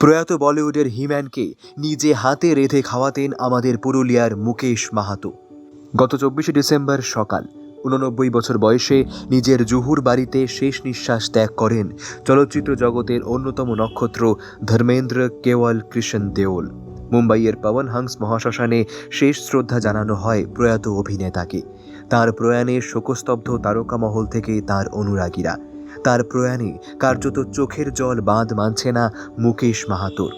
প্রয়াত বলিউডের হিম্যানকে নিজে হাতে রেঁধে খাওয়াতেন আমাদের পুরুলিয়ার মুকেশ মাহাতো। গত চব্বিশে ডিসেম্বর সকাল, উননব্বই বছর বয়সে নিজের জুহুর বাড়িতে শেষ নিঃশ্বাস ত্যাগ করেন চলচ্চিত্র জগতের অন্যতম নক্ষত্র ধর্মেন্দ্র কেওয়াল কৃষ্ণ দেওল। মুম্বাইয়ের পবন হাংস মহাশ্মশানে শেষ শ্রদ্ধা জানানো হয় প্রয়াত অভিনেতাকে। তার প্রয়াণে শোকস্তব্ধ তারকা মহল থেকে তার অনুরাগীরা। তার প্রয়াণে কার্যত চোখের জল বাঁধ মানছে না মুকেশ মাহাতোর।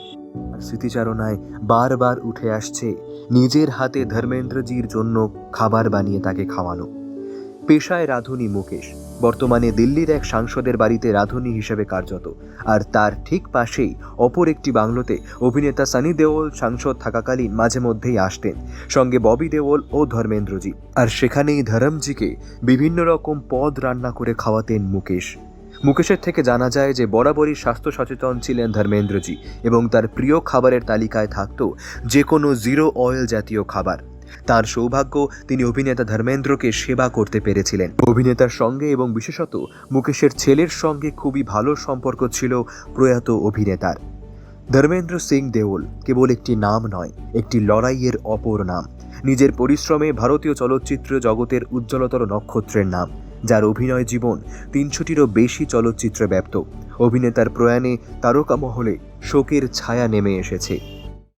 স্মৃতিচারণায় বারবার উঠে আসছে নিজের হাতে ধর্মেন্দ্রজির জন্য খাবার বানিয়ে তাকে খাওয়ানো। পেশায় রাধুনী মুকেশ। বর্তমানে দিল্লির এক সাংসদের বাড়িতে রাধুনী হিসেবে কার্যত। আর তার ঠিক পাশেই অপর একটি বাংলোতে অভিনেতা সানি দেওল সাংসদ থাকাকালীন মাঝে মধ্যেই আসতেন, সঙ্গে ববি দেওল ও ধর্মেন্দ্রজি। আর সেখানেই ধরমজিকে বিভিন্ন রকম পদ রান্না করে খাওয়াতেন মুকেশ। মুকেশের থেকে জানা যায় যে বরাবরই স্বাস্থ্য সচেতন ছিলেন ধর্মেন্দ্রজি এবং তার প্রিয় খাবারের তালিকায় থাকত যে কোনো জিরো অয়েল জাতীয় খাবার। তার সৌভাগ্য, তিনি অভিনেতা ধর্মেন্দ্রকে সেবা করতে পেরেছিলেন। অভিনেতার সঙ্গে এবং বিশেষত মুকেশের ছেলের সঙ্গে খুবই ভালো সম্পর্ক ছিল প্রয়াত অভিনেতার। ধর্মেন্দ্র সিং দেওল কেবল একটি নাম নয়, একটি লড়াইয়ের অপর নাম। নিজের পরিশ্রমে ভারতীয় চলচ্চিত্র জগতের উজ্জ্বলতর নক্ষত্রের নাম। যার অভিনয় জীবন তিনশোটিরও বেশি চলচ্চিত্রে ব্যপ্ত। অভিনেতার প্রয়াণে তারকা মহলে শোকের ছায়া নেমে এসেছে।